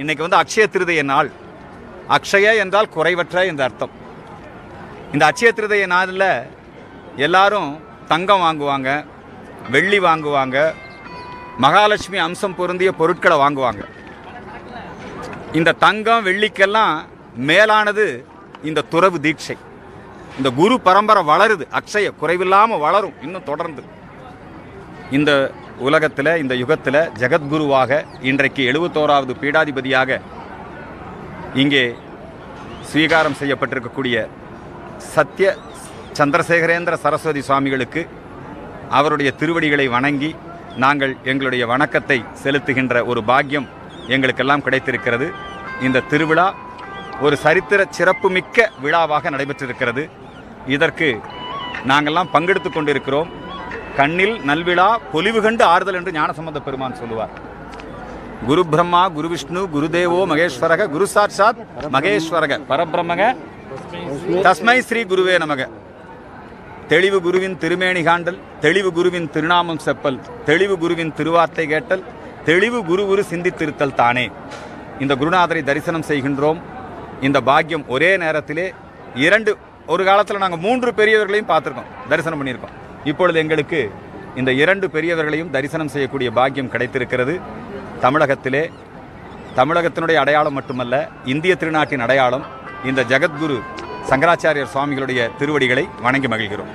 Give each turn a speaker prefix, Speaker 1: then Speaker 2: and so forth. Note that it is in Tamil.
Speaker 1: இன்னைக்கு வந்து அக்ஷய திருதய நாள். அக்ஷய என்றால் குறைவற்ற என்ற அர்த்தம். இந்த அக்ஷய திருதய நாளில் எல்லாரும் தங்கம் வாங்குவாங்க வெள்ளி வாங்குவாங்க மகாலட்சுமி அம்சம் பொருந்திய பொருட்களை வாங்குவாங்க. இந்த தங்கம் வெள்ளிக்கெல்லாம் மேலானது இந்த துறவு தீட்சை. இந்த குரு பரம்பரை வளருது அக்ஷய குறைவில்லாமல் வளரும் இன்னும் தொடர்ந்து. இந்த உலகத்தில் இந்த யுகத்தில் ஜெகத்குருவாக இன்றைக்கு எழுபத்தோராவது பீடாதிபதியாக இங்கே ஸ்வீகாரம் செய்யப்பட்டிருக்கக்கூடிய சத்ய சந்திரசேகரேந்திர சரஸ்வதி சுவாமிகளுக்கு அவருடைய திருவடிகளை வணங்கி நாங்கள் எங்களுடைய வணக்கத்தை செலுத்துகின்ற ஒரு பாக்கியம் எங்களுக்கெல்லாம் கிடைத்திருக்கிறது. இந்த திருவிழா ஒரு சரித்திர சிறப்புமிக்க விழாவாக நடைபெற்றிருக்கிறது. இதற்கு நாங்கள்லாம் பங்கெடுத்து கொண்டிருக்கிறோம். கண்ணில் நல்விழா பொலிவு கண்டு ஆறுதல் என்று ஞானசம்பந்த பெருமான் சொல்லுவார். குரு பிரம்மா குரு விஷ்ணு குருதேவோ மகேஸ்வரக குரு சாட்சாத் மகேஸ்வரக. பரபிரம்மக. தஸ்மை ஸ்ரீ குருவே நமக. தெளிவு குருவின் திருமேனி காண்டல் தெளிவு குருவின் திருநாமம் செப்பல் தெளிவு குருவின் திருவார்த்தை கேட்டல் தெளிவு குரு குரு சிந்தித்திருத்தல் தானே. இந்த குருநாதரை தரிசனம் செய்கின்றோம். இந்த பாக்கியம் ஒரே நேரத்திலே இரண்டு ஒரு காலத்தில் நாங்கள் மூன்று பெரியவர்களையும் பார்த்துருக்கோம் தரிசனம் பண்ணியிருக்கோம். இப்பொழுது எங்களுக்கு இந்த இரண்டு பெரியவர்களையும் தரிசனம் செய்யக்கூடிய பாக்கியம் கிடைத்திருக்கிறது. தமிழகத்திலே தமிழகத்தினுடைய அடையாளம் மட்டுமல்ல இந்திய திருநாட்டின் அடையாளம் இந்த ஜெகத்குரு சங்கராச்சாரியர் சுவாமிகளுடைய திருவடிகளை வணங்கி மகிழ்கிறோம்.